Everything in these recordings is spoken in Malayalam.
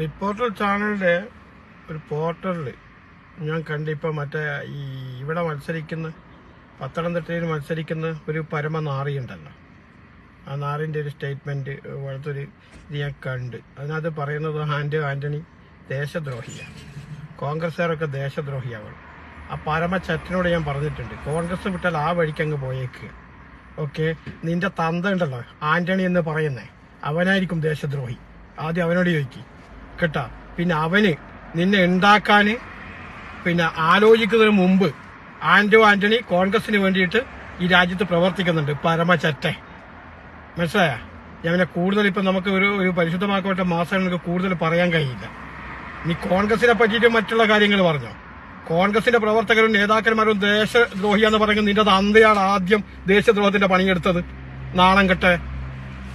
റിപ്പോർട്ടർ ചാനലിന്റെ ഒരു പോർട്ടലിൽ ഞാൻ കണ്ടിപ്പോൾ മറ്റേ ഈ ഇവിടെ മത്സരിക്കുന്ന പത്തനംതിട്ടയിൽ മത്സരിക്കുന്ന ഒരു പരമ നാറിയുണ്ടല്ലോ ആ നാറിന്റെ ഒരു സ്റ്റേറ്റ്മെന്റ് പോലത്തെ ഒരു ഇത് ഞാൻ കണ്ട്. അതിനകത്ത് പറയുന്നത് ആന്റ് ആന്റണി ദേശദ്രോഹിയാണ് കോൺഗ്രസ്സുകാരൊക്കെ ദേശദ്രോഹിയാവൾ ആ പരമ ചറ്റിനോട് ഞാൻ പറഞ്ഞിട്ടുണ്ട് കോൺഗ്രസ് വിട്ടാൽ ആ വഴിക്ക് അങ്ങ് പോയേക്കുക ഓക്കെ നിന്റെ തന്ത ഉണ്ടല്ലോ ആന്റണി എന്ന് പറയുന്നേ അവനായിരിക്കും ദേശദ്രോഹി. ആദ്യം അവനോട് ചോദിക്കും. കേട്ടാ. പിന്നെ അവന് നിന്നെ ഉണ്ടാക്കാന് പിന്നെ ആലോചിക്കുന്നതിന് മുമ്പ് ആന്റോ ആന്റണി കോൺഗ്രസിന് വേണ്ടിയിട്ട് ഈ രാജ്യത്ത് പ്രവർത്തിക്കുന്നുണ്ട്. പരമചറ്റെ മനസ്സിലായ? ഞാൻ കൂടുതൽ ഇപ്പൊ നമുക്ക് ഒരു ഒരു പരിശുദ്ധമാക്കപ്പെട്ട മാസങ്ങൾക്ക് കൂടുതൽ പറയാൻ കഴിയില്ല. നീ കോൺഗ്രസിനെ പറ്റിയിട്ട് മറ്റുള്ള കാര്യങ്ങൾ പറഞ്ഞോ? കോൺഗ്രസിന്റെ പ്രവർത്തകരും നേതാക്കന്മാരും ദേശദ്രോഹിയാന്ന് പറയുന്നത് നിന്റെ തന്തയാണ് ആദ്യം ദേശദ്രോഹത്തിന്റെ പണിയെടുത്തത്. നാണം കെട്ടെ.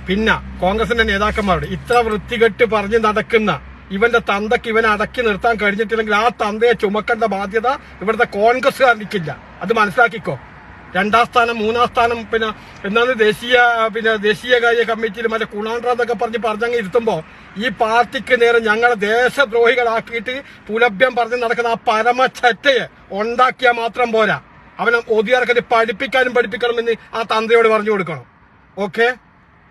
പിന്നെ കോൺഗ്രസിന്റെ നേതാക്കന്മാരോട് ഇത്ര വൃത്തികെട്ട് പറഞ്ഞ് നടക്കുന്ന ഇവന്റെ തന്തക്ക് ഇവനെ അടക്കി നിർത്താൻ കഴിഞ്ഞിട്ടില്ലെങ്കിൽ ആ തന്തയെ ചുമക്കേണ്ട ബാധ്യത ഇവിടുത്തെ കോൺഗ്രസ്സുകാരനിക്കില്ല അത് മനസ്സിലാക്കിക്കോ. രണ്ടാം സ്ഥാനം മൂന്നാം സ്ഥാനം പിന്നെ എന്നാണ് ദേശീയ പിന്നെ ദേശീയകാര്യ കമ്മിറ്റിയിൽ മറ്റേ കുണാണ്ട്ര എന്നൊക്കെ പറഞ്ഞ് പറഞ്ഞങ്ങ് ഇരുത്തുമ്പോൾ ഈ പാർട്ടിക്ക് നേരെ ഞങ്ങളെ ദേശദ്രോഹികളാക്കിയിട്ട് പുലഭ്യം പറഞ്ഞ് നടക്കുന്ന ആ പരമച്ചറ്റയെ ഉണ്ടാക്കിയാൽ മാത്രം പോരാ. അവനെ ഒതിയാർക്കത് പഠിപ്പിക്കാനും പഠിപ്പിക്കണമെന്ന് ആ തന്തയോട് പറഞ്ഞു കൊടുക്കണം. ഓക്കെ?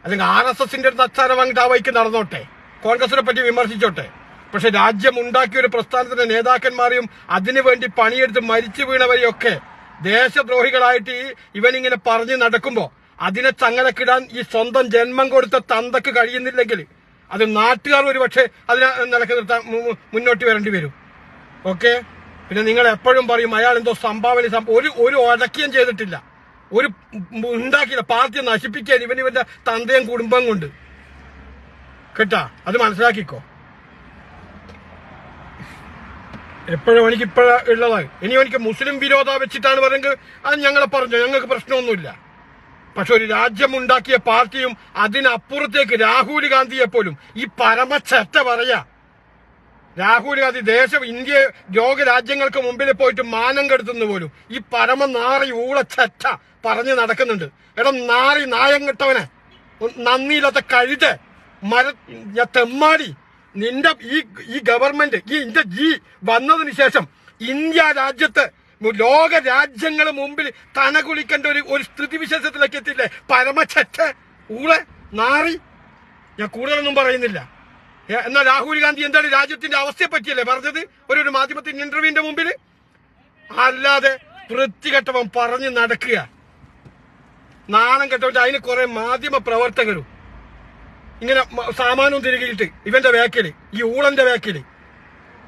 അല്ലെങ്കിൽ ആർ എസ് എസിന്റെ അടുത്ത് അച്ചാരം വാങ്ങിയിട്ട് ആ വഴിക്ക് നടന്നോട്ടെ. കോൺഗ്രസിനെ പറ്റി വിമർശിച്ചോട്ടെ. പക്ഷെ രാജ്യം ഉണ്ടാക്കിയ ഒരു പ്രസ്ഥാനത്തിന്റെ നേതാക്കന്മാരെയും അതിനുവേണ്ടി പണിയെടുത്ത് മരിച്ചു വീണവരെയൊക്കെ ദേശദ്രോഹികളായിട്ട് ഇവനിങ്ങനെ പറഞ്ഞു നടക്കുമ്പോ അതിനെ ചങ്ങലക്കിടാൻ ഈ സ്വന്തം ജന്മം കൊടുത്ത തന്തക്ക് കഴിയുന്നില്ലെങ്കിൽ അത് നാട്ടുകാർ ഒരു പക്ഷേ അതിനെ നിലയ്ക്ക് നിർത്താൻ മുന്നോട്ട് വരേണ്ടി വരും. ഓക്കെ? പിന്നെ നിങ്ങൾ എപ്പോഴും പറയും അയാൾ എന്തോ സംഭാവന ഒരു ഒരു ഒടക്കിയും ചെയ്തിട്ടില്ല. ഒരു ഉണ്ടാക്കിയില്ല. പാർട്ടി നശിപ്പിക്കാൻ ഇവൻ ഇവന്റെ തന്തയും കുടുംബം കൊണ്ട്. കേട്ടാ അത് മനസ്സിലാക്കിക്കോ. എപ്പോഴും എനിക്ക് ഇപ്പോഴ ഇനി എനിക്ക് മുസ്ലിം വിരോധ വെച്ചിട്ടാണ് പറയുന്നത്. അത് ഞങ്ങളെ പറഞ്ഞു ഞങ്ങൾക്ക് പ്രശ്നമൊന്നുമില്ല. പക്ഷെ ഒരു രാജ്യം ഉണ്ടാക്കിയ പാർട്ടിയും അതിനപ്പുറത്തേക്ക് രാഹുൽ ഗാന്ധിയെ പോലും ഈ പരമച്ചറ്റ പറയാ. രാഹുൽ ഗാന്ധി ദേശം ഇന്ത്യ ലോകരാജ്യങ്ങൾക്ക് മുമ്പിൽ പോയിട്ട് മാനം കെടുത്തുന്ന പോലും ഈ പരമ നാറി ഊളച്ചറ്റ പറഞ്ഞു നടക്കുന്നുണ്ട്. എടാ നാറി നായം കെട്ടവനെ. നന്ദിയില്ലാത്ത കഴുത. മര തെമ്മാടി. നിന്റെ ഈ ഈ ഗവൺമെന്റ് ഈ ഇന്ത്യ ജി വന്നതിന് ശേഷം ഇന്ത്യ രാജ്യത്ത് ലോക രാജ്യങ്ങൾ മുമ്പിൽ തനകുളിക്കേണ്ട ഒരു ഒരു സ്ഥിതിവിശേഷത്തിലേക്ക് എത്തില്ലേ പരമച്ചറ്റ ഊളെ നാറി. ഞാൻ കൂടുതലൊന്നും പറയുന്നില്ല. എന്നാൽ രാഹുൽ ഗാന്ധി എന്താണ് രാജ്യത്തിന്റെ അവസ്ഥയെ പറ്റിയല്ലേ പറഞ്ഞത്? ഒരു ഒരു മാധ്യമത്തിന്റെ ഇന്റർവ്യൂവിന്റെ മുമ്പിൽ അല്ലാതെ വൃത്തികെട്ടവൻ പറഞ്ഞു നടക്കുക. നാണം കെട്ടവൻ അതിന് കുറെ മാധ്യമ പ്രവർത്തകരും ഇങ്ങനെ സാമാനവും തിരികിയിട്ട് ഇവന്റെ വേക്കിൽ ഈ ഊളന്റെ വേക്കിൽ.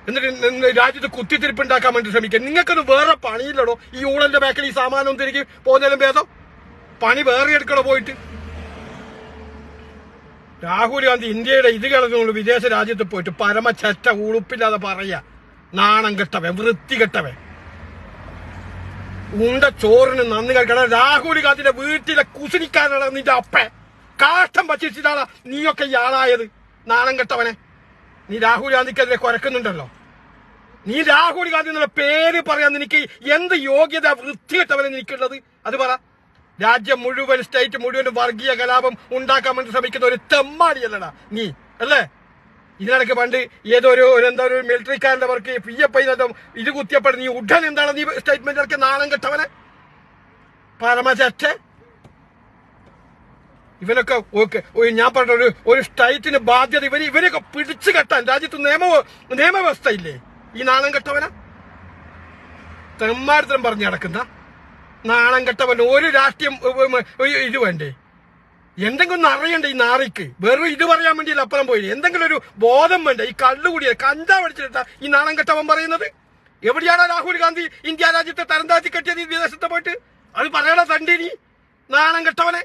എന്നിട്ട് രാജ്യത്ത് കുത്തിത്തിരിപ്പുണ്ടാക്കാൻ വേണ്ടി ശ്രമിക്കുക. നിങ്ങൾക്കൊന്നും വേറെ പണിയില്ലടോ. ഈ ഊളന്റെ ബാക്കിൽ ഈ സാമാനവും തിരികെ പോകുന്നതിലും ഭേദം? പണി വേറെ എടുക്കണോ പോയിട്ട്? രാഹുൽ ഗാന്ധി ഇന്ത്യയുടെ ഇത് കളഞ്ഞുകൊണ്ട് വിദേശ രാജ്യത്ത് പോയിട്ട് പരമച്ചറ്റ ഉളുപ്പില്ലാതെ പറയാ നാണം കെട്ടവൻ വൃത്തി കെട്ടവൻ. ഉണ്ട ചോറിന് നന്ദി കഴിക്കണം രാഹുൽ ഗാന്ധിയുടെ വീട്ടിലെ കുസിനിക്കാനാണ് നിന്റെ അപ്പ കാഷ്ടം പറ്റിച്ചിട്ടാണ് നീയൊക്കെ ഇയാളായത്. നാണം കെട്ടവനെ. നീ രാഹുൽ ഗാന്ധിക്കെതിരെ കുരക്കുന്നുണ്ടല്ലോ. നീ രാഹുൽ ഗാന്ധി എന്നുള്ള പേര് പറയാൻ നിനക്ക് എന്ത് യോഗ്യത വൃത്തിയിട്ടവനെ നിനക്കുള്ളത് അത് പറ. രാജ്യം മുഴുവൻ സ്റ്റേറ്റ് മുഴുവൻ വർഗീയ കലാപം ഉണ്ടാക്കാൻ വേണ്ടി ശ്രമിക്കുന്ന ഒരു തെമ്മാടിയല്ലടാ നീ അല്ലേ? ഇതിനിടയ്ക്ക് പണ്ട് ഏതോ ഒരു എന്താ ഒരു മിലിറ്ററിക്കാരന്റെ വർക്ക് പി എഫ് ഐ ഇത് കുത്തിയപ്പോൾ നീ ഉടൻ എന്താണ് നീ സ്റ്റേറ്റ്മെന്റ് ഇറക്കിയ നാണം കെട്ടവനെ? പരമചറ്റ ഇവനൊക്കെ ഞാൻ പറഞ്ഞ ഒരു ഒരു സ്റ്റേറ്റിന് ബാധ്യത ഇവന് ഇവരെയൊക്കെ പിടിച്ചു കെട്ടാൻ രാജ്യത്ത് നിയമ നിയമവ്യവസ്ഥ ഇല്ലേ ഈ നാണം കെട്ടവന? തെമ്മാരിത്തരം പറഞ്ഞു നടക്കുന്ന നാണം കെട്ടവൻ ഒരു രാഷ്ട്രീയം ഇത് വേണ്ടേ? എന്തെങ്കിലും ഒന്ന് അറിയണ്ടേ ഈ നാറിക്ക്? വെറും ഇത് പറയാൻ വേണ്ടിയല്ല അപ്പുറം പോയില്ലേ എന്തെങ്കിലും ഒരു ബോധം വേണ്ട? ഈ കള്ളുകൂടിയ കഞ്ചാവ് അടിച്ചിട്ടാ ഈ നാണം കെട്ടവൻ പറയുന്നത്? എവിടെയാണ് രാഹുൽ ഗാന്ധി ഇന്ത്യ രാജ്യത്തെ തരം താഴ്ത്തി കെട്ടിയത് ഈ വിദേശത്ത് പോയിട്ട്? അത് പറയണ തണ്ടി നീ നാണം കെട്ടവനെ?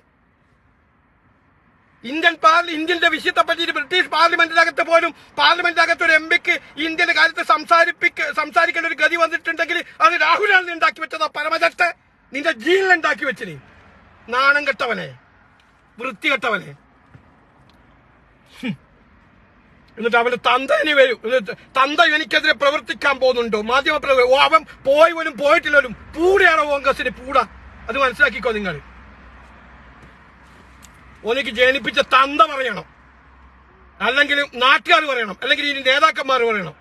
ഇന്ത്യൻ ഇന്ത്യന്റെ വിഷയത്തെ പറ്റി ബ്രിട്ടീഷ് പാർലമെന്റിനകത്ത് പോലും പാർലമെന്റിനകത്ത് ഒരു എം പിക്ക് ഇന്ത്യയുടെ കാര്യത്തെ സംസാരിപ്പിക്ക സംസാരിക്കേണ്ട ഒരു ഗതി വന്നിട്ടുണ്ടെങ്കിൽ അത് രാഹുലാണ് ഉണ്ടാക്കി വെച്ചതാ പരമദത്തെ നിന്റെ ജീനിൽ ഉണ്ടാക്കി വെച്ചിന് നാണം കെട്ടവനെ വൃത്തികെട്ടവനെ കെട്ടവനെ. എന്നിട്ട് അവന് ഇനി വരും. തന്ത എനിക്കെതിരെ പ്രവർത്തിക്കാൻ പോകുന്നുണ്ടോ? മാധ്യമ പ്രവർത്തകർ അവൻ പോയി പോലും പോയിട്ടില്ലോലും പൂടെയാണോ കോൺഗ്രസിന് പൂട? അത് മനസ്സിലാക്കിക്കോ നിങ്ങൾ. ഓനിക്ക് ജനിപ്പിച്ച തന്ത പറയണം. അല്ലെങ്കിൽ നാട്ടുകാർ പറയണം. അല്ലെങ്കിൽ ഇനി നേതാക്കന്മാർ പറയണം.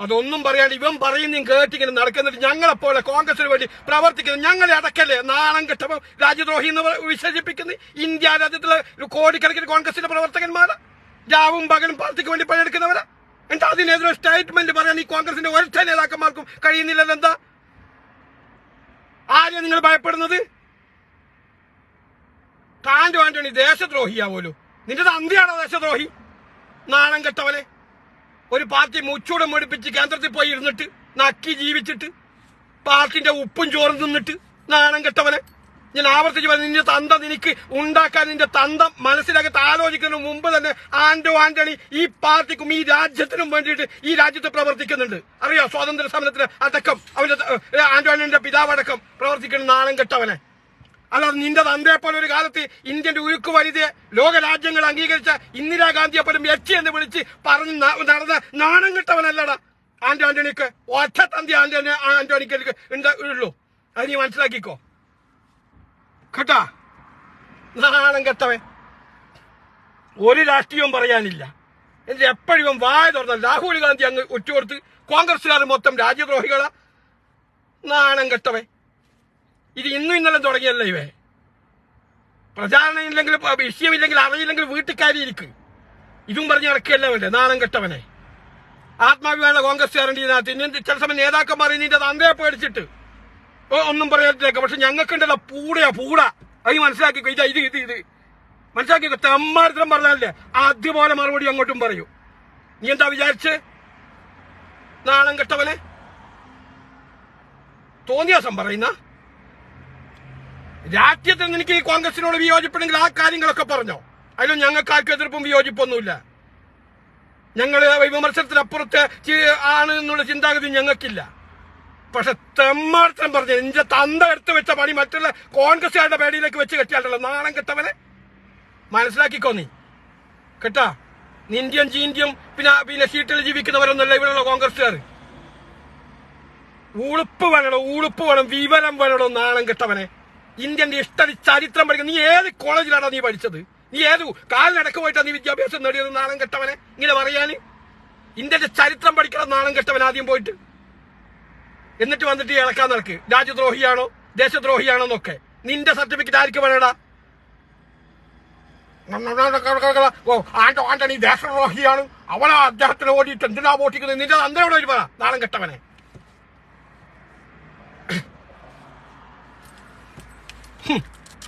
അതൊന്നും പറയാണ്ട് ഇവൻ പറയുന്നതും കേട്ടിങ്ങനെ നടക്കുന്നിട്ട് ഞങ്ങളെപ്പോലെ കോൺഗ്രസിന് വേണ്ടി പ്രവർത്തിക്കുന്നത് ഞങ്ങളെ അടക്കല്ലേ നാണം കിട്ടുമ്പോൾ രാജ്യദ്രോഹി എന്ന് വിശേഷിപ്പിക്കുന്ന ഇന്ത്യ രാജ്യത്തിലെ കോടിക്കണക്കിന് കോൺഗ്രസിന്റെ പ്രവർത്തകന്മാർ രാവും പകലും പാർട്ടിക്ക് വേണ്ടി പണിയെടുക്കുന്നവരാ. എന്നിട്ട് അതിനെതിരെ സ്റ്റേറ്റ്മെന്റ് പറയാൻ ഈ കോൺഗ്രസിന്റെ ഒരൊറ്റ നേതാക്കന്മാർക്കും കഴിയുന്നില്ലല്ലോ എന്താ? ആരെയാ നിങ്ങൾ ഭയപ്പെടുന്നത്? താന്റെ ആന്റണി ദേശദ്രോഹിയാ പോലും നിന്റെ തന്തിയാണോ ദേശദ്രോഹി? നാണം കെട്ടവനെ. ഒരു പാർട്ടി മുച്ചൂടം മുടിപ്പിച്ച് കേന്ദ്രത്തിൽ പോയി ഇരുന്നിട്ട് നക്കി ജീവിച്ചിട്ട് പാർട്ടിന്റെ ഉപ്പും ചോറും തിന്നിട്ട് നാണം കെട്ടവനെ. ഞാൻ ആവർത്തിച്ച് പറഞ്ഞു നിന്റെ തന്ത നിനക്ക് ഉണ്ടാക്കാൻ നിന്റെ തന്തം മനസ്സിലാക്കത്ത് ആലോചിക്കുന്നതിന് മുമ്പ് തന്നെ ആന്റോ ആന്റണി ഈ പാർട്ടിക്കും ഈ രാജ്യത്തിനും വേണ്ടിയിട്ട് ഈ രാജ്യത്ത് പ്രവർത്തിക്കുന്നുണ്ട്. അറിയോ? സ്വാതന്ത്ര്യ സമരത്തിന് അടക്കം അവന്റെ ആന്റോ ആന്റണിയുടെ പിതാവ് അടക്കം പ്രവർത്തിക്കുന്ന നാണം കെട്ടവനെ. അല്ലാതെ നിന്റെ തന്തയെ പോലെ ഒരു കാലത്ത് ഇന്ത്യന്റെ ഉരുക്ക് വനിതയെ ലോക രാജ്യങ്ങൾ അംഗീകരിച്ച ഇന്ദിരാഗാന്ധിയെ പോലും എച്ച് എന്ന് വിളിച്ച് പറഞ്ഞ് നടന്ന നാണം കിട്ടവനല്ലടാ. ആന്റോ ആന്റണിക്ക് ഒറ്റ തന്തി ആന്റണി ആന്റണിക്ക് ഉള്ളൂ. അത് നീ മനസ്സിലാക്കിക്കോ. കേട്ടാ? നാണം കെട്ടവൻ. ഒരു രാഷ്ട്രീയവും പറയാനില്ല. എന്നിട്ട് എപ്പോഴും വായ തുറന്ന രാഹുൽ ഗാന്ധി അങ്ങ് ഉറ്റുകൊടുത്ത് കോൺഗ്രസ്സുകാർ മൊത്തം രാജ്യദ്രോഹികളാ. നാണം കെട്ടവൻ. ഇത് ഇന്നും ഇന്നലെ തുടങ്ങിയല്ല ഇവേ. പ്രചാരണം ഇല്ലെങ്കിൽ വിഷയമില്ലെങ്കിൽ അറിയില്ലെങ്കിൽ വീട്ടുകാരി ഇരിക്കും ഇതും പറഞ്ഞ് നടക്കുകയല്ല വേണ്ടേ? നാണം കെട്ടവനെ. ആത്മാഭിമാന കോൺഗ്രസ്സുകാരുണ്ട് ഇതിനകത്ത്. ചില സമയം നേതാക്കന്മാർ ഇതിന്റെ തന്തയെ പേടിച്ചിട്ട് ഒന്നും പറയാത്തേക്ക് പക്ഷെ ഞങ്ങൾക്കുണ്ടല്ലോ പൂടയാ പൂട. അത് മനസ്സിലാക്കിക്കോ. ഇത് ഇത് ഇത് ഇത്. മനസ്സിലാക്കിക്കോ. തെമ്മാരിത്തരം പറഞ്ഞാലേ ആദ്യപോലെ മറുപടി അങ്ങോട്ടും പറയൂ. നീ എന്താ വിചാരിച്ച്? നാണം കെട്ടവനെ? തോന്നിയാസം പറയുന്ന? രാഷ്ട്രീയത്തിൽ നിനക്ക് ഈ കോൺഗ്രസിനോട് വിയോജിപ്പുണ്ടെങ്കിൽ ആ കാര്യങ്ങളൊക്കെ പറഞ്ഞോ? അതിലും ഞങ്ങൾക്ക് ആർക്കും എതിർപ്പും വിയോജിപ്പൊന്നുമില്ല. ഞങ്ങൾ വിമർശനത്തിനപ്പുറത്ത് ആണ് എന്നുള്ള ചിന്താഗതി ഞങ്ങൾക്കില്ല. പക്ഷെ തെമ്മാർത്തം പറഞ്ഞു എന്റെ തന്ത എടുത്ത് വെച്ച പണി മറ്റുള്ള കോൺഗ്രസ്സുകാരുടെ പേടിയിലേക്ക് വെച്ച് കെട്ടിയാലോ നാണം കെട്ടവനെ? മനസ്സിലാക്കിക്കോ നീ. കേട്ടാ? ഇന്ത്യൻ ജീന്ത്യം പിന്നെ പിന്നെ സീറ്റിൽ ജീവിക്കുന്നവരൊന്നല്ല ഇവിടെയുള്ള കോൺഗ്രസ്സുകാർ. ഉളുപ്പ് വേണോ ഉളുപ്പ് വേണം വിവരം വേണോ നാണം കെട്ടവനെ. ഇന്ത്യന്റെ ഇഷ്ട ചരിത്രം പഠിക്കുന്ന നീ ഏത് കോളേജിലാണോ നീ പഠിച്ചത്? നീ ഏത് കാലിനടക്ക് പോയിട്ടാ നീ വിദ്യാഭ്യാസം നേടിയത് നാണം കെട്ടവനെ? ഇങ്ങനെ പറയാന്. ഇന്ത്യന്റെ ചരിത്രം പഠിക്കണം നാണം കെട്ടവൻ ആദ്യം പോയിട്ട്. എന്നിട്ട് വന്നിട്ട് ഇളക്കാൻ നടക്ക്. രാജ്യദ്രോഹിയാണോ ദേശദ്രോഹിയാണോ എന്നൊക്കെ. നിന്റെ സർട്ടിഫിക്കറ്റ് ആർക്ക് വേണടാ? ഓ ആന്റോ ആന്റണി ദേശദ്രോഹിയാണ്. അവനാ അദ്ദേഹത്തിന് ഓടിയിട്ട് എന്തിനാ വോട്ടിക്കുന്നത് നിന്റെ അന്തരോട് ഒരു പറ? നാണം കെട്ടവനെ.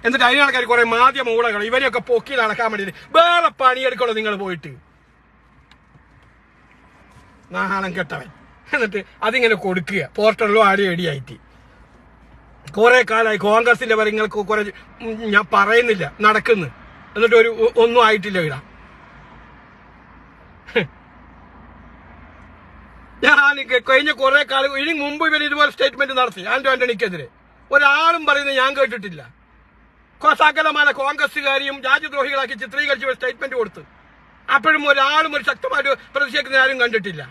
എന്നിട്ട് അതിനാൾക്കാർ കുറെ മാധ്യമ ഊളകൾ ഇവരെയൊക്കെ പൊക്കി നടക്കാൻ വേണ്ടിയിട്ട് വേറെ പണിയെടുക്കണോ നിങ്ങൾ പോയിട്ട്. നാഹാളം കെട്ടവൻ. എന്നിട്ട് അതിങ്ങനെ കൊടുക്കുക. പോർട്ടലിലും ആടി അടിയായിട്ട് കുറെ കാലമായി കോൺഗ്രസിന്റെ കാര്യങ്ങൾക്ക് കുറെ ഞാൻ പറയുന്നില്ല നടക്കുന്നു. എന്നിട്ട് ഒരു ഒന്നും ആയിട്ടില്ല ഇടാ ഞാൻ കഴിഞ്ഞ കുറെ കാലം ഇനി മുമ്പ് ഇവർ ഇതുപോലെ സ്റ്റേറ്റ്മെന്റ് നടത്തി. ആന്റോ ആന്റണിക്കെതിരെ. ഒരാളും പറയുന്നത് ഞാൻ കേട്ടിട്ടില്ല. കോസാക്കലമാല സകലമായ കോൺഗ്രസ്സുകാരെയും രാജ്യദ്രോഹികളാക്കി ചിത്രീകരിച്ച് ഒരു സ്റ്റേറ്റ്മെന്റ് കൊടുത്ത്. അപ്പോഴും ഒരാളും ഒരു ശക്തമായിട്ട് പ്രതിഷേധിക്കുന്ന ആരും കണ്ടിട്ടില്ല.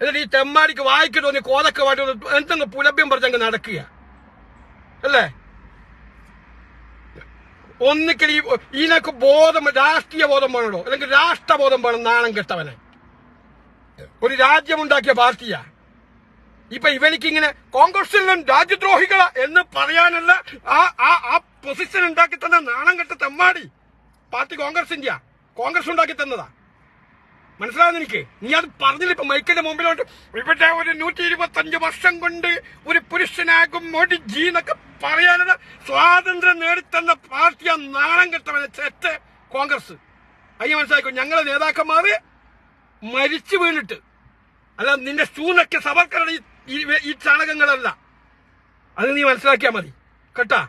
എന്നിട്ട് ഈ തെമ്മാടിക്ക് വായിക്ക് തോന്നി കോതക്കമായിട്ട് എന്തെങ്കിലും പുലഭ്യം പറഞ്ഞങ്ങ് നടക്കുക. അല്ലേ? ഒന്നിക്കൽ ഈ ഇതിനൊക്കെ ബോധം രാഷ്ട്രീയ ബോധം വേണോ? അല്ലെങ്കിൽ രാഷ്ട്രബോധം വേണം നാണം കെട്ടവനെ. ഒരു രാജ്യമുണ്ടാക്കിയ പാർട്ടിയാ. ഇപ്പൊ ഇവനിക്കിങ്ങനെ കോൺഗ്രസിലും രാജ്യദ്രോഹികള എന്ന് പറയാനുള്ള ആ ആ ആ പൊസിഷൻ ഉണ്ടാക്കി തന്ന നാണം കെട്ട തെമ്മാടി പാർട്ടി ഇന്ത്യ. കോൺഗ്രസ് ഉണ്ടാക്കി തന്നതാ. മനസ്സിലാവുന്ന എനിക്ക്? നീ അത് പറഞ്ഞില്ല ഇപ്പൊ മൈക്കിന്റെ മുമ്പിലോട്ട്. ഇവിടെ ഒരു നൂറ്റി ഇരുപത്തി അഞ്ച് വർഷം കൊണ്ട് ഒരു പുരുഷനാകും മോഡി ജി എന്നൊക്കെ പറയാനുള്ള സ്വാതന്ത്ര്യം നേടിത്തന്ന പാർട്ടിയാ നാണം കെട്ടവനെ ചെറ്റ് കോൺഗ്രസ്. അയ്യ മനസ്സിലാക്കും ഞങ്ങളെ നേതാക്കന്മാര് മരിച്ചു വീണിട്ട്. അല്ല നിന്റെ സ്റ്റൂനൊക്കെ സവർക്കറുടെ ഈ- ഈ- ചാണകങ്ങളല്ല. അത് നീ മനസ്സിലാക്കിയാ മതി. കേട്ടാ.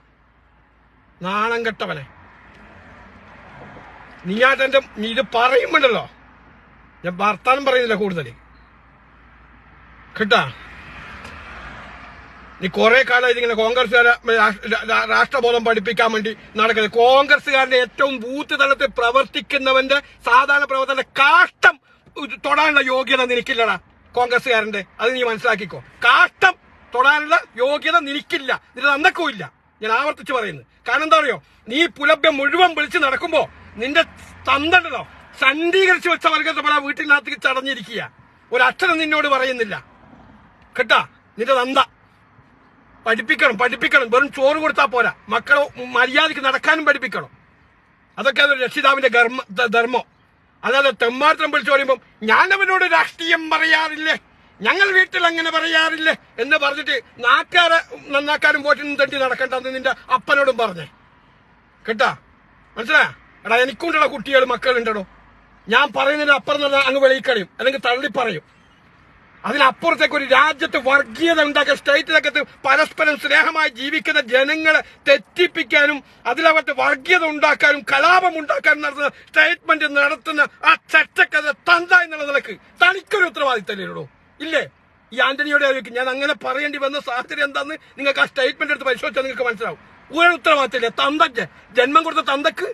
നാണം കെട്ടവനെ. നീ ആട്ടെന്റെ നീ ഇത് പറയുമ്പോണ്ടല്ലോ. ഞാൻ വർത്താനം പറയുന്നില്ല കൂടുതൽ. കേട്ടാ. നീ കുറെ കാലമായിട്ട് ഇങ്ങനെ കോൺഗ്രസ്സുകാരെ രാഷ്ട്രബോധം പഠിപ്പിക്കാൻ വേണ്ടി നടക്കുന്നത് കോൺഗ്രസ്സുകാരന്റെ ഏറ്റവും ബൂത്ത് തലത്തിൽ പ്രവർത്തിക്കുന്നവന്റെ സാധാരണ പ്രവർത്തന കാഷ്ടം തൊടാനുള്ള യോഗ്യത നിനക്കില്ലടാ. കോൺഗ്രസ്സുകാരന്റെ അത് നീ മനസ്സിലാക്കിക്കോ. കാഷ്ടം തൊടാനുള്ള യോഗ്യത നിനക്കില്ല. നിന്റെ നന്നക്കും ഇല്ല. ഞാൻ ആവർത്തിച്ച് പറയുന്നു. കാരണം എന്താ പറയുക നീ പുലഭ്യം മുഴുവൻ വിളിച്ച് നടക്കുമ്പോ നിന്റെ തന്തണ്ടല്ലോ സണ്ടീകരിച്ച് വെച്ച വർഗത്തെ പോലെ വീട്ടിനകത്തേക്ക് ചടഞ്ഞിരിക്കുക. ഒരക്ഷരം നിന്നോട് പറയുന്നില്ല. കേട്ടാ? നിന്റെ തന്ത. പഠിപ്പിക്കണം പഠിപ്പിക്കണം. വെറും ചോറ് കൊടുത്താൽ പോരാ. മക്കളെ മര്യാദയ്ക്ക് നടക്കാനും പഠിപ്പിക്കണം. അതൊക്കെ ഒരു രക്ഷിതാവിന്റെ ധർമ്മ ധർമ്മം. അല്ലാതെ തെമ്മാർത്തം വിളിച്ചു പറയുമ്പോൾ ഞാൻ അവനോട് രാഷ്ട്രീയം പറയാറില്ലേ? ഞങ്ങൾ വീട്ടിൽ അങ്ങനെ പറയാറില്ലേ? എന്ന് പറഞ്ഞിട്ട് നാക്കാരെ നന്നാക്കാനും വോട്ടിനും തട്ടി നടക്കണ്ടെന്ന് നിന്റെ അപ്പനോടും പറഞ്ഞേ. കേട്ടാ? മനസ്സിലാ എടാ എനിക്കുണ്ടോ കുട്ടികൾ മക്കളുണ്ടോ ഞാൻ പറയുന്നതിന് അപ്പുറം അങ്ങ് വെളിയിക്കളയും അല്ലെങ്കിൽ തള്ളി പറയും അതിനപ്പുറത്തേക്ക് ഒരു രാജ്യത്ത് വർഗീയത ഉണ്ടാക്കാൻ സ്റ്റേറ്റിലകത്ത് പരസ്പരം സ്നേഹമായി ജീവിക്കുന്ന ജനങ്ങളെ തെറ്റിപ്പിക്കാനും അതിലകത്ത് വർഗീയത ഉണ്ടാക്കാനും കലാപം ഉണ്ടാക്കാനും നടത്തുന്ന സ്റ്റേറ്റ്മെന്റ് നടത്തുന്ന ആ ചട്ടക്കഥ തന്ത എന്നുള്ള നിലയ്ക്ക് തനിക്കൊരു ഉത്തരവാദിത്തമല്ലോ ഇല്ലേ? ഈ ആന്റണിയോട് ആയിരിക്കും ഞാൻ അങ്ങനെ പറയേണ്ടി വന്ന സാഹചര്യം എന്താന്ന് നിങ്ങൾക്ക് ആ സ്റ്റേറ്റ്മെന്റ് എടുത്ത് പരിശോധിച്ചാൽ നിങ്ങൾക്ക് മനസ്സിലാവും. ഒരു ഉത്തരവാദിത്തമില്ല. തന്തക്ക് ജന്മം കൊടുത്ത തന്തക്ക്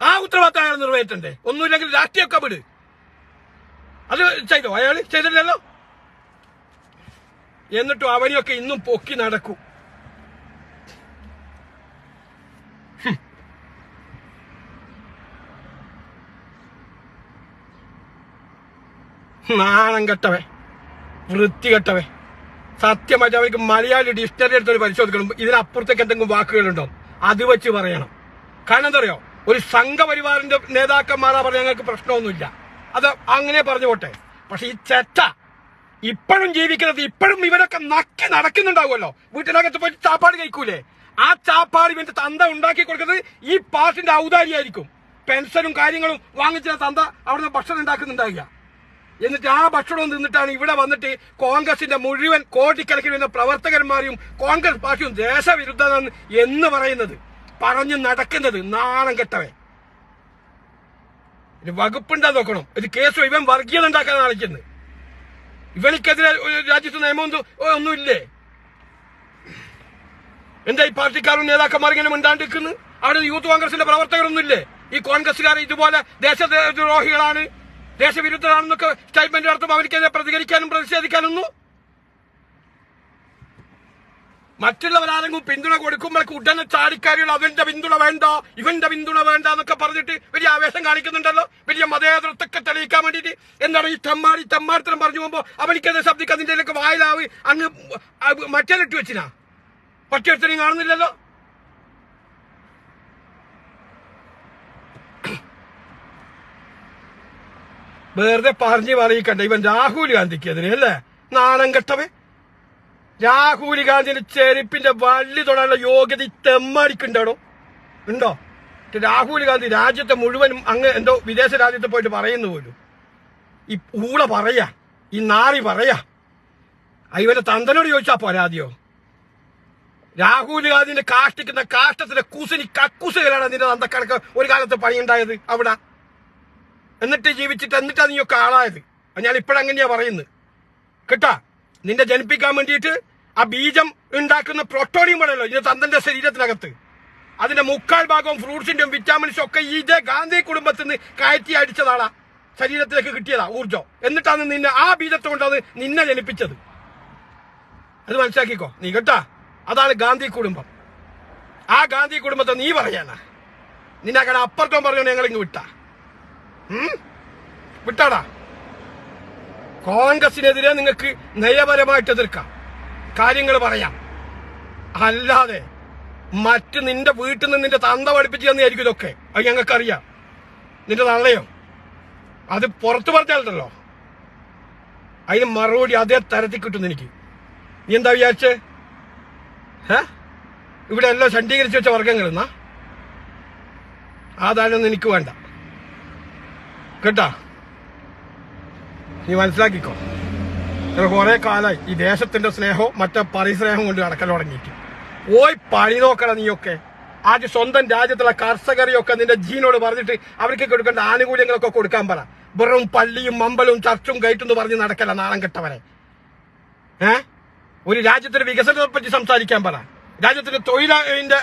ആ ഉത്തരവാദിത്തം അയാൾ നിറവേറ്റണ്ടേ? ഒന്നുമില്ലെങ്കിൽ രാഷ്ട്രീയമൊക്കെ വിട് അത് ചെയ്തോ? അയാൾ ചെയ്തില്ലല്ലോ എന്നിട്ടും അവരെയൊക്കെ ഇന്നും പൊക്കി നടക്കും. നാണം കെട്ടവേ വൃത്തി കെട്ടവേ സത്യമായിട്ട് അവർക്ക് മലയാളി ഡിക്ഷണറി എടുത്തൊരു പരിശോധിക്കണം. ഇതിനപ്പുറത്തേക്ക് എന്തെങ്കിലും വാക്കുകളുണ്ടോ? അത് വെച്ച് പറയണം. കാരണം എന്താ പറയുക ഒരു സംഘപരിവാറിന്റെ നേതാക്കന്മാരാ പറഞ്ഞ ഞങ്ങൾക്ക് പ്രശ്നമൊന്നുമില്ല. അത് അങ്ങനെ പറഞ്ഞു പോട്ടെ. പക്ഷെ ഈ ചെറ്റ ഇപ്പോഴും ജീവിക്കുന്നത് ഇപ്പോഴും ഇവരൊക്കെ നക്കി നടക്കുന്നുണ്ടാവുമല്ലോ. വീട്ടിനകത്ത് പോയി ചാപ്പാട് കഴിക്കൂലേ? ആ ചാപ്പാട് ഇവന്റെ തന്ത ഉണ്ടാക്കി കൊടുക്കുന്നത് ഈ പാർട്ടിന്റെ ഔദാരിയായിരിക്കും. പെൻഷനും കാര്യങ്ങളും വാങ്ങിച്ച തന്ത അവിടുന്ന് ഭക്ഷണം ഉണ്ടാക്കുന്നുണ്ടാവുക. എന്നിട്ട് ആ ഭക്ഷണം നിന്നിട്ടാണ് ഇവിടെ വന്നിട്ട് കോൺഗ്രസിന്റെ മുഴുവൻ കോടിക്കണക്കിന് വരുന്ന പ്രവർത്തകന്മാരെയും കോൺഗ്രസ് പാർട്ടിയും ദേശവിരുദ്ധമെന്ന് എന്ന് പറയുന്നത്. പറഞ്ഞു നടക്കുന്നത് നാണം കെട്ടവൻ. ഇത് വകുപ്പുണ്ടാ നോക്കണം. ഒരു കേസ് ഇവൻ വർഗീയത ഉണ്ടാക്കാൻ കാണിക്കുന്നത് ഇവനിക്കെതിരെ ഒരു രാജ്യത്ത് നിയമം ഒന്നും ഒന്നുമില്ലേ? എന്താ ഈ പാർട്ടിക്കാരും നേതാക്കന്മാർ ഇങ്ങനെ മിണ്ടാണ്ടിരിക്കുന്നു? അവിടെ യൂത്ത് കോൺഗ്രസിന്റെ പ്രവർത്തകരൊന്നുമില്ലേ? ഈ കോൺഗ്രസ്സുകാർ ഇതുപോലെ ദേശദ്രോഹികളാണ് ദേശവിരുദ്ധരാണെന്നൊക്കെ സ്റ്റേറ്റ്മെന്റ് നടത്തുമ്പോൾ അവർക്കെതിരെ പ്രതികരിക്കാനും പ്രതിഷേധിക്കാനൊന്നും മറ്റുള്ളവരാരെങ്കിലും പിന്തുണ കൊടുക്കുമ്പോൾ ഉടനെ ചാടിക്കാരികൾ അവന്റെ പിന്തുണ വേണ്ട ഇവന്റെ പിന്തുണ വേണ്ട എന്നൊക്കെ പറഞ്ഞിട്ട് വലിയ ആവേശം കാണിക്കുന്നുണ്ടല്ലോ. വലിയ മതേതരത്തൊക്കെ തെളിയിക്കാൻ വേണ്ടിയിട്ട്. എന്താണ് ഈ തെമ്മാടി തെമ്മാടിത്തരം പറഞ്ഞു പോകുമ്പോൾ അവനിക്കത് ശബ്ദിക്ക് അതിന്റെ വായിലാവ് അങ്ങ് മറ്റേലിട്ട് വെച്ചിനാ? പട്ടിയെടുത്തനെയും കാണുന്നില്ലല്ലോ? വെറുതെ പറഞ്ഞു പറയിക്കണ്ട. ഇവൻ രാഹുൽ ഗാന്ധിക്ക് എതിരെ അല്ലേ? നാണം കെട്ടവേ രാഹുൽ ഗാന്ധിന്റെ ചെരുപ്പിന്റെ വള്ളി തൊടാനുള്ള യോഗ്യത ഈ തെമ്മാടിക്കുണ്ടോ ഉണ്ടോ? രാഹുൽ ഗാന്ധി രാജ്യത്തെ മുഴുവനും അങ്ങ് എന്തോ വിദേശ രാജ്യത്ത് പോയിട്ട് പറയുന്നു പോലും. ഈ ഊള പറയാ ഈ നാറി പറയാ. ആ തന്തനോട് ചോദിച്ചാ പരാതിയോ? രാഹുൽ ഗാന്ധിന്റെ കാഷ്ടിക്കുന്ന കാഷ്ടത്തിന്റെ കുസിനി കക്കുസുകളാണ് നിന്റെ തന്തക്കണക്ക് ഒരു കാലത്ത് പണിയുണ്ടായത് അവിടെ. എന്നിട്ട് ജീവിച്ചിട്ട് എന്നിട്ടാ നീയൊക്കെ ആളായത്? ഞാൻ ഇപ്പോഴങ്ങനെയാ പറയുന്നത്. കേട്ടാ? നിന്റെ ജനിപ്പിക്കാൻ വേണ്ടിയിട്ട് ആ ബീജം ഉണ്ടാക്കുന്ന പ്രോട്ടോണിയം ഉണ്ടല്ലോ ഇത് തന്തന്റെ ശരീരത്തിനകത്ത്. അതിന്റെ മുക്കാൽ ഭാഗവും ഫ്രൂട്ട്സിന്റെയും വിറ്റാമിൻസും ഒക്കെ ഈ ഗാന്ധി കുടുംബത്തിൽ നിന്ന് കയറ്റി അടിച്ചതാണ്. ശരീരത്തിലേക്ക് കിട്ടിയതാ ഊർജം. എന്നിട്ടാണ് നിന്നെ ആ ബീജത്തെ കൊണ്ടാണ് നിന്നെ ജനിപ്പിച്ചത്. അത് മനസ്സിലാക്കിക്കോ? നീ കേട്ടാ? അതാണ് ഗാന്ധി കുടുംബം. ആ ഗാന്ധി കുടുംബത്തെ നീ പറയാനാ. നിന്നെ കട അപ്പുറത്തോ പറഞ്ഞോ ഞങ്ങളിങ്ങ് വിട്ടാ? വിട്ടാടാ? കോൺഗ്രസിനെതിരെ നിങ്ങൾക്ക് നയപരമായിട്ട് എതിർക്കാം. കാര്യങ്ങൾ പറയാം. അല്ലാതെ മറ്റ് നിന്റെ വീട്ടിൽ നിന്ന് നിന്റെ തന്ത പഠിപ്പിച്ചു തന്നെയായിരിക്കും ഇതൊക്കെ. അത് ഞങ്ങൾക്കറിയാം. നിന്റെ തള്ളയോ അത് പുറത്തു പറഞ്ഞാലോ അതിന് മറുപടി അതേ തരത്തിൽ കിട്ടുന്നു എനിക്ക്. നീ എന്താ വിചാരിച്ചേ? ഏ ഇവിടെ എല്ലാം ശണ്ഡീകരിച്ച് വെച്ച വർഗങ്ങൾ എന്നാ? അതാണെന്ന് എനിക്ക് വേണ്ട. കേട്ടാ? നീ മനസ്സിലാക്കിക്കോ? കുറെ കാലായി ഈ ദേശത്തിന്റെ സ്നേഹവും മറ്റേ പരിസ്നേഹം കൊണ്ട് നടക്കൽ തുടങ്ങിയിട്ട്. ഓയ് പണി നോക്കണം നീയൊക്കെ. ആദ്യം സ്വന്തം രാജ്യത്തുള്ള കർഷകരെയൊക്കെ നിന്റെ ജീനോട് പറഞ്ഞിട്ട് അവർക്ക് കൊടുക്കേണ്ട ആനുകൂല്യങ്ങളൊക്കെ കൊടുക്കാൻ പറ. വെറും പള്ളിയും അമ്പലവും ചർച്ചും കയറ്റും എന്ന് പറഞ്ഞ് നടക്കല നാണം കെട്ടവരെ ഏ? ഒരു രാജ്യത്തിന്റെ വികസനത്തെ പറ്റി സംസാരിക്കാൻ പറ. രാജ്യത്തിന്റെ തൊഴിലിന്റെ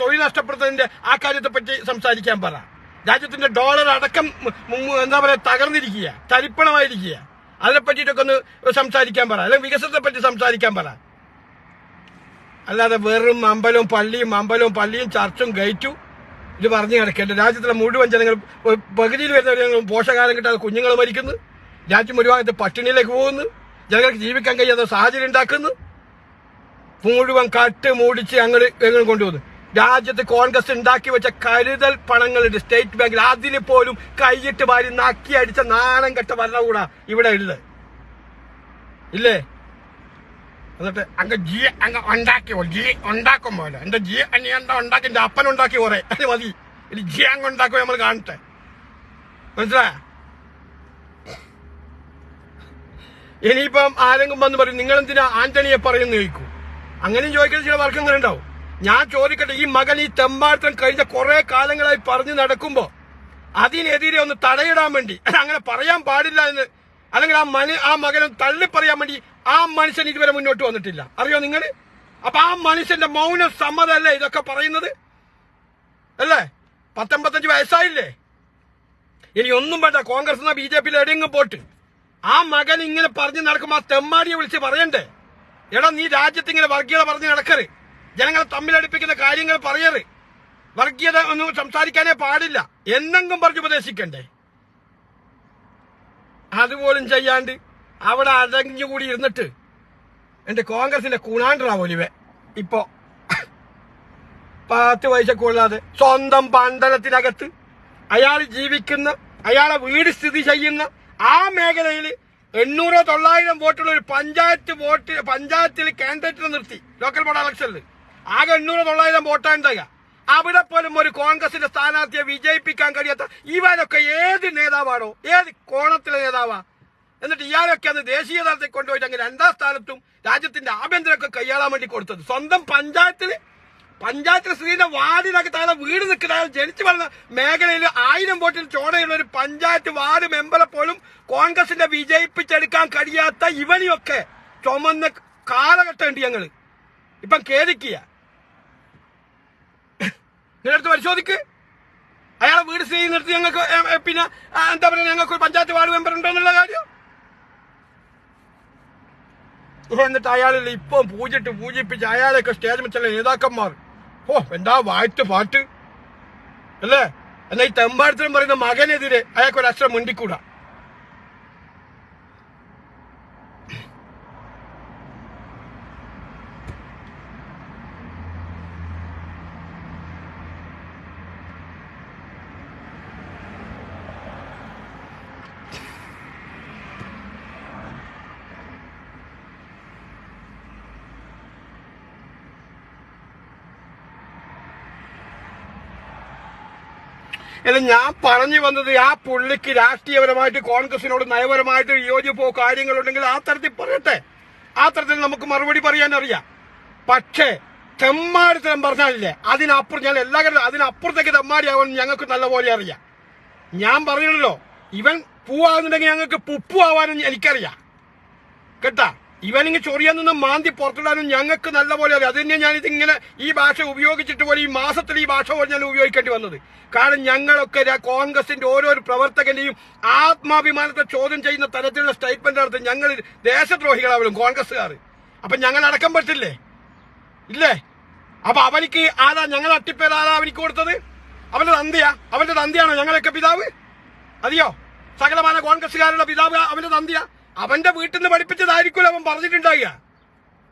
തൊഴിൽ നഷ്ടപ്പെടുത്തതിന്റെ ആ കാര്യത്തെ പറ്റി സംസാരിക്കാൻ പറ. രാജ്യത്തിന്റെ ഡോളർ അടക്കം എന്താ പറയാ തകർന്നിരിക്കുക തരിപ്പണമായിരിക്കുക. അതിനെ പറ്റിയിട്ടൊക്കെ ഒന്ന് സംസാരിക്കാൻ പറ. അല്ലെങ്കിൽ വികസനത്തെ പറ്റി സംസാരിക്കാൻ പറ. അല്ലാതെ വെറും അമ്പലവും പള്ളിയും അമ്പലവും പള്ളിയും ചർച്ചും ഗൈറ്റും ഇത് പറഞ്ഞു കിടക്കേണ്ട രാജ്യത്തിലെ മുഴുവൻ ജനങ്ങൾ പകുതിയിൽ വരുന്ന ജനങ്ങൾ പോഷകാലം കിട്ടാതെ കുഞ്ഞുങ്ങൾ മരിക്കുന്നു. രാജ്യം ഒരു ഭാഗത്ത് പട്ടിണിയിലേക്ക് പോകുന്നു. ജനങ്ങൾക്ക് ജീവിക്കാൻ കഴിയാത്ത സാഹചര്യം ഉണ്ടാക്കുന്നു. മുഴുവൻ കട്ട് മൂടിച്ച് അങ്ങോട്ട് എങ്ങനെ കൊണ്ടുപോകുന്നു രാജ്യത്ത് കോൺഗ്രസ് ഉണ്ടാക്കി വെച്ച കരുതൽ പണങ്ങളുണ്ട് സ്റ്റേറ്റ് ബാങ്കിൽ അതിൽ പോലും കൈയിട്ട് വാരി നാക്കി അടിച്ച നാണം കെട്ട ഭരണകൂടാ ഇവിടെ ഉള്ളത്. ഇല്ലേ? എന്നിട്ട് അങ്ങ് ജി അങ്ങ് ഉണ്ടാക്കി ജി ഉണ്ടാക്കും പോലെ. എന്റെ ജി എന്താ ഉണ്ടാക്കി? എന്റെ അപ്പൻ ഉണ്ടാക്കി പോരെ അത് മതി. ഇനി ജി അങ്ങ് ഉണ്ടാക്കും നമ്മൾ കാണട്ടെ. മനസ്സിലായ? ഇനിയിപ്പം ആരെങ്കിലും വന്ന് പറയും നിങ്ങൾ എന്തിനാ ആന്റണിയെ പറയുന്നു ചോദിക്കൂ. അങ്ങനെയും ചോദിക്കുന്ന ചില വർക്കങ്ങളുണ്ടാവും ഞാൻ ചോദിക്കട്ടെ ഈ മകൻ ഈ തെമ്മാടത്തം കഴിഞ്ഞ കുറെ കാലങ്ങളായി പറഞ്ഞു നടക്കുമ്പോ അതിനെതിരെ ഒന്ന് തടയിടാൻ വേണ്ടി അങ്ങനെ പറയാൻ പാടില്ല എന്ന് അല്ലെങ്കിൽ ആ മന ആ മകനെ തള്ളി പറയാൻ വേണ്ടി ആ മനുഷ്യൻ ഇതുവരെ മുന്നോട്ട് വന്നിട്ടില്ല. അറിയോ നിങ്ങൾ? അപ്പൊ ആ മനുഷ്യന്റെ മൗന സമ്മതമല്ലേ ഇതൊക്കെ പറയുന്നത്? അല്ലേ? പത്തൊമ്പത്തഞ്ച് വയസ്സായില്ലേ? ഇനി ഒന്നും വേണ്ട കോൺഗ്രസ് എന്നാ ബി ജെ പിയിൽ എവിടെയെങ്കിലും പോട്ട്. ആ മകൻ ഇങ്ങനെ പറഞ്ഞു നടക്കുമ്പോ ആ തെമ്മാടിയെ വിളിച്ച് പറയണ്ടേ? എടാ നീ രാജ്യത്ത് ഇങ്ങനെ വർഗീയത പറഞ്ഞ് നടക്കരുത്. ജനങ്ങളെ തമ്മിലടിപ്പിക്കുന്ന കാര്യങ്ങൾ പറയരുത്. വർഗീയത ഒന്നും സംസാരിക്കാനേ പാടില്ല. എന്നെങ്കിലും പറഞ്ഞ് ഉപദേശിക്കണ്ടേ? അതുപോലും ചെയ്യാണ്ട് അവിടെ അടഞ്ഞുകൂടി ഇരുന്നിട്ട് എന്റെ കോൺഗ്രസിന്റെ കുണാണ്ടറാവോലിവെ ഇപ്പോ പത്ത് വയസ്സൊക്കെ കൊള്ളാതെ സ്വന്തം പന്തലത്തിനകത്ത് അയാൾ ജീവിക്കുന്ന അയാളെ വീട് സ്ഥിതി ചെയ്യുന്ന ആ മേഖലയിൽ എണ്ണൂറോ തൊള്ളായിരം വോട്ടുള്ള ഒരു പഞ്ചായത്ത് വോട്ട് പഞ്ചായത്തിൽ കാൻഡിഡേറ്റിനെ നിർത്തി. ലോക്കൽ ബോർഡ് ഇലക്ഷനിൽ ആകെ എണ്ണൂറ് തൊള്ളായിരം വോട്ടാണ് തയ്യാ അവിടെ പോലും ഒരു കോൺഗ്രസിന്റെ സ്ഥാനാർത്ഥിയെ വിജയിപ്പിക്കാൻ കഴിയാത്ത ഇവനൊക്കെ ഏത് നേതാവാണോ ഏത് കോണത്തിലെ നേതാവാ? എന്നിട്ട് ഇയാളൊക്കെ അന്ന് ദേശീയ തലത്തിൽ കൊണ്ടുപോയിട്ട് അങ്ങ് രണ്ടാം സ്ഥാനത്തും രാജ്യത്തിന്റെ ആഭ്യന്തരമൊക്കെ കൈയാളാൻ വേണ്ടി കൊടുത്തത്. സ്വന്തം പഞ്ചായത്തിൽ പഞ്ചായത്ത് സ്ത്രീയുടെ വാർഡിനകത്ത് അയാളെ വീട് നിൽക്കുന്ന അയാൾ ജനിച്ചു വളർന്ന മേഖലയിൽ ആയിരം വോട്ടിൽ ചോടയുള്ള ഒരു പഞ്ചായത്ത് വാർഡ് മെമ്പറെ പോലും കോൺഗ്രസിന്റെ വിജയിപ്പിച്ചെടുക്കാൻ കഴിയാത്ത ഇവനെയൊക്കെ ചുമന്ന കാലഘട്ടം ഉണ്ട് ഞങ്ങൾ. ഇപ്പം ഖേദിക്കുക. നിങ്ങളടുത്ത് പരിശോധിക്ക്. അയാളെ വീട് സ്ഥിതി നിർത്തി ഞങ്ങൾക്ക് പിന്നെ എന്താ പറയുക ഞങ്ങൾക്ക് ഒരു പഞ്ചായത്ത് വാർഡ് മെമ്പർ ഉണ്ടോ എന്നുള്ള കാര്യം? എന്നിട്ട് അയാളിൽ ഇപ്പം പൂജിട്ട് പൂജിപ്പിച്ച് അയാളെയൊക്കെ സ്റ്റേജ് വെച്ചുള്ള നേതാക്കന്മാർ. ഓ എന്താ വായത്ത് പാട്ട്? അല്ലേ? എന്നാ ഈ തെമ്പാടത്തിനും പറയുന്ന മകനെതിരെ അയാൾക്ക് ഒരു അക്ഷരം മുണ്ടിക്കൂടാ. അല്ല ഞാൻ പറഞ്ഞു വന്നത് ആ പുള്ളിക്ക് രാഷ്ട്രീയപരമായിട്ട് കോൺഗ്രസിനോട് നയപരമായിട്ട് യോജിപ്പോ കാര്യങ്ങളുണ്ടെങ്കിൽ ആ തരത്തിൽ പറയട്ടെ. ആ തരത്തിൽ നമുക്ക് മറുപടി പറയാൻ അറിയാം പക്ഷേ തെമ്മാടിത്തരം പറഞ്ഞാലില്ലേ? അതിനപ്പുറം ഞാൻ എല്ലാ കാര്യം അതിനപ്പുറത്തേക്ക് തെമ്മാടിയാവുമെന്ന് ഞങ്ങൾക്ക് നല്ലപോലെ അറിയാം. ഞാൻ പറഞ്ഞല്ലോ ഇവൻ പൂവാകുന്നുണ്ടെങ്കിൽ ഞങ്ങൾക്ക് പുപ്പു ആവാനും എനിക്കറിയാം. കേട്ടാ? ഇവനിങ്ങ് ചൊറിയാൻ നിന്ന് മാന്തി പുറത്തിടാനും ഞങ്ങൾക്ക് നല്ലപോലെ അറിയാം. അത് ഞാൻ ഇതിങ്ങനെ ഈ ഭാഷ ഉപയോഗിച്ചിട്ട് പോലും ഈ മാസത്തിൽ ഈ ഭാഷ പോലെ ഞാൻ ഉപയോഗിക്കേണ്ടി വന്നത്. കാരണം ഞങ്ങളൊക്കെ കോൺഗ്രസിന്റെ ഓരോ പ്രവർത്തകന്റെയും ആത്മാഭിമാനത്തെ ചോദ്യം ചെയ്യുന്ന തരത്തിലുള്ള സ്റ്റേറ്റ്മെന്റ് നടത്തി ഞങ്ങൾ ദേശദ്രോഹികളാവലും കോൺഗ്രസ്സുകാർ അപ്പൊ ഞങ്ങൾ അടക്കം പറ്റില്ലേ ഇല്ലേ? അപ്പൊ അവനിക്ക് ആരാ ഞങ്ങൾ അട്ടിപ്പേര് ആരാ അവനിക്ക് കൊടുത്തത്? അവന്റെ തന്തിയാ? അവന്റെ തന്തിയാണോ ഞങ്ങളൊക്കെ പിതാവ്? അതെയോ? സകലമാന കോൺഗ്രസ്സുകാരുടെ പിതാവ് അവന്റെ തന്തിയാ? അവന്റെ വീട്ടിൽ നിന്ന് പഠിപ്പിച്ചതായിരിക്കുമല്ലോ അവൻ പറഞ്ഞിട്ടുണ്ടാകുക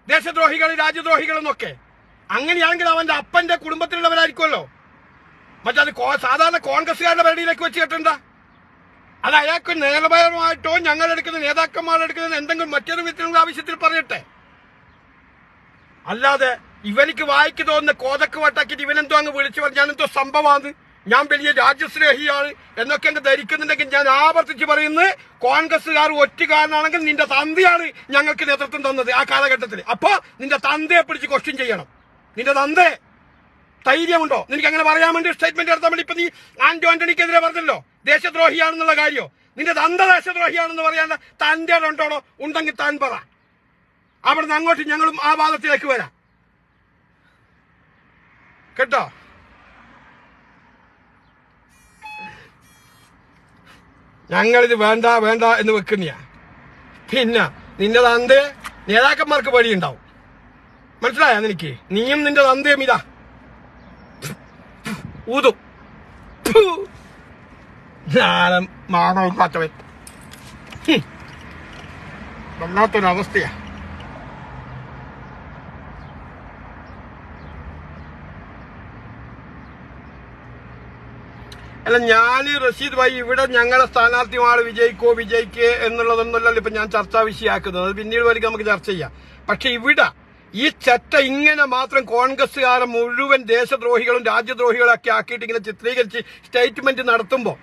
ദേശദ്രോഹികൾ രാജ്യദ്രോഹികൾ എന്നൊക്കെ അങ്ങനെയാണെങ്കിൽ അവന്റെ അപ്പന്റെ കുടുംബത്തിലുള്ളവരായിരിക്കുമല്ലോ. മറ്റത് അത് സാധാരണ കോൺഗ്രസ്സുകാരുടെ പരിധിയിലേക്ക് വെച്ച് കേട്ടണ്ട അത് അയാൾക്ക് നിയമപരമായിട്ടോ ഞങ്ങൾ എടുക്കുന്ന നേതാക്കന്മാർ എടുക്കുന്ന എന്തെങ്കിലും മറ്റൊരു വിധത്തിലുള്ള ആവശ്യത്തിൽ പറയട്ടെ അല്ലാതെ ഇവനിക്ക് വായിക്ക് തോന്നുന്ന കോതക്ക് വട്ടാക്കിയിട്ട് ഇവനെന്തോ അങ്ങ് വിളിച്ചു പറഞ്ഞാൽ ഞാനെന്തോ സംഭവമാണ് ഞാൻ വലിയ രാജ്യസ്നേഹിയാണ് എന്നൊക്കെ എന്നെ ധരിക്കുന്നുണ്ടെങ്കിൽ ഞാൻ ആവർത്തിച്ച് പറയുന്നത് കോൺഗ്രസ്സുകാർ ഒറ്റുകാരനാണെങ്കിൽ നിന്റെ തന്തയാണ് ഞങ്ങൾക്ക് നേതൃത്വം തന്നത് ആ കാലഘട്ടത്തിൽ. അപ്പൊ നിന്റെ തന്തയെ പിടിച്ച് ക്വസ്റ്റ്യൻ ചെയ്യണം. നിന്റെ തന്തേ ധൈര്യമുണ്ടോ? നിനക്ക് അങ്ങനെ പറയാൻ വേണ്ടി സ്റ്റേറ്റ്മെന്റ് എടുത്താൽ വേണ്ടി ഇപ്പൊ നീ ആന്റോ ആന്റണിക്കെതിരെ പറഞ്ഞല്ലോ ദേശദ്രോഹിയാണെന്നുള്ള കാര്യോ. നിന്റെ തന്ത ദേശദ്രോഹിയാണെന്ന് പറയാനുള്ള തന്റെ ഉണ്ടോണോ ഉണ്ടെങ്കിൽ താൻ പറ. അവിടുന്ന് അങ്ങോട്ട് ഞങ്ങളും ആ വാദത്തിലേക്ക് വരാം. കേട്ടോ? ഞങ്ങളിത് വേണ്ട വേണ്ട എന്ന് വെക്കുന്നയാ. പിന്നെ നിന്റെ തന്ത് നേതാക്കന്മാർക്ക് പേടിയുണ്ടാവും. മനസ്സിലായോ നിനക്ക്? നീയും നിന്റെ തന്തയും ഇതാ. ഊതു. ഞാനും മാനമില്ലാത്തവൻ കാത്തവൻ. വല്ലാത്തൊരവസ്ഥയാ. അല്ല ഞാൻ റഷീദ് ഭായി ഇവിടെ ഞങ്ങളെ സ്ഥാനാർത്ഥിമാർ വിജയിക്കോ വിജയിക്കേ എന്നുള്ളതൊന്നുമല്ലല്ലോ ഇപ്പൊ ഞാൻ ചർച്ചാ വിഷയമാക്കുന്നത് അത് പിന്നീട് വരിക നമുക്ക് ചർച്ച ചെയ്യാം. പക്ഷെ ഇവിടെ ഈ ചട്ട ഇങ്ങനെ മാത്രം കോൺഗ്രസ്സുകാരെ മുഴുവൻ ദേശദ്രോഹികളും രാജ്യദ്രോഹികളും ഒക്കെ ആക്കിയിട്ട് ഇങ്ങനെ ചിത്രീകരിച്ച് സ്റ്റേറ്റ്മെന്റ് നടത്തുമ്പോൾ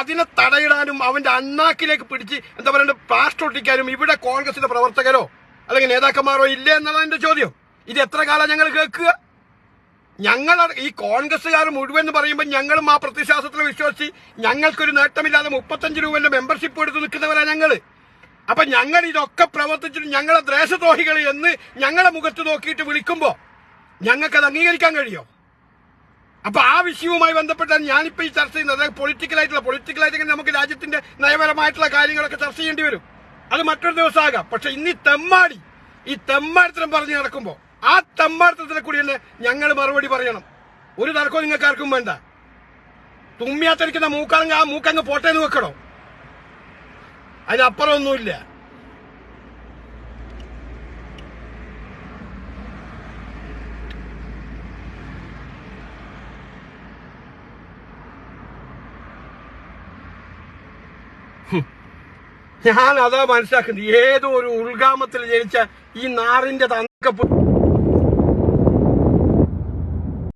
അതിനെ തടയിടാനും അവന്റെ അണ്ണാക്കിലേക്ക് പിടിച്ച് എന്താ പറയുക പ്ലാസ്റ്റർ ഒട്ടിക്കാനും ഇവിടെ കോൺഗ്രസിന്റെ പ്രവർത്തകരോ അല്ലെങ്കിൽ നേതാക്കന്മാരോ ഇല്ലേ എന്നുള്ളതിന്റെ ചോദ്യം. ഇത് എത്ര കാലം ഞങ്ങൾ കേൾക്കുക? ഞങ്ങൾ ഈ കോൺഗ്രസ്സുകാർ മുഴുവൻ എന്ന് പറയുമ്പോൾ ഞങ്ങളും ആ പ്രത്യശാസ്ത്രത്തിൽ വിശ്വസിച്ച് ഞങ്ങൾക്കൊരു നേട്ടമില്ലാതെ മുപ്പത്തഞ്ച് രൂപന്റെ മെമ്പർഷിപ്പ് എടുത്ത് നിൽക്കുന്നവരാ ഞങ്ങൾ അപ്പൊ ഞങ്ങൾ ഇതൊക്കെ പ്രവർത്തിച്ചിട്ട് ഞങ്ങളെ ദേശദ്രോഹികൾ എന്ന് ഞങ്ങളെ മുഖത്ത് നോക്കിയിട്ട് വിളിക്കുമ്പോൾ ഞങ്ങൾക്കത് അംഗീകരിക്കാൻ കഴിയോ? അപ്പൊ ആ വിഷയവുമായി ബന്ധപ്പെട്ടാണ് ഞാനിപ്പോ ഈ ചർച്ച ചെയ്യുന്നത്. അതായത് പൊളിറ്റിക്കലായിട്ടുള്ള പൊളിറ്റിക്കലായിട്ട് നമുക്ക് രാജ്യത്തിന്റെ നയപരമായിട്ടുള്ള കാര്യങ്ങളൊക്കെ ചർച്ച ചെയ്യേണ്ടി വരും. അത് മറ്റൊരു ദിവസമാകാം പക്ഷെ ഇന്ന് ഈ തെമ്മാടി ഈ തെമ്മാടിത്തരം പറഞ്ഞു നടക്കുമ്പോ ആ തമ്മാർത്ഥത്തിനെ കൂടി തന്നെ ഞങ്ങൾ മറുപടി പറയണം. ഒരു തർക്കവും നിങ്ങൾക്ക് ആർക്കും വേണ്ട. തുമ്മിയാത്തിരിക്കുന്ന മൂക്കാണെങ്കിൽ ആ മൂക്കങ്ങ് പോട്ടേന്ന് വെക്കണോ? അതിനപ്പുറം ഒന്നുമില്ല ഞാൻ അതാ മനസ്സിലാക്കുന്നത്. ഏതോ ഒരു ഉൾഗാമത്തിൽ ജനിച്ച ഈ നാറിന്റെ തന്നൊക്കെ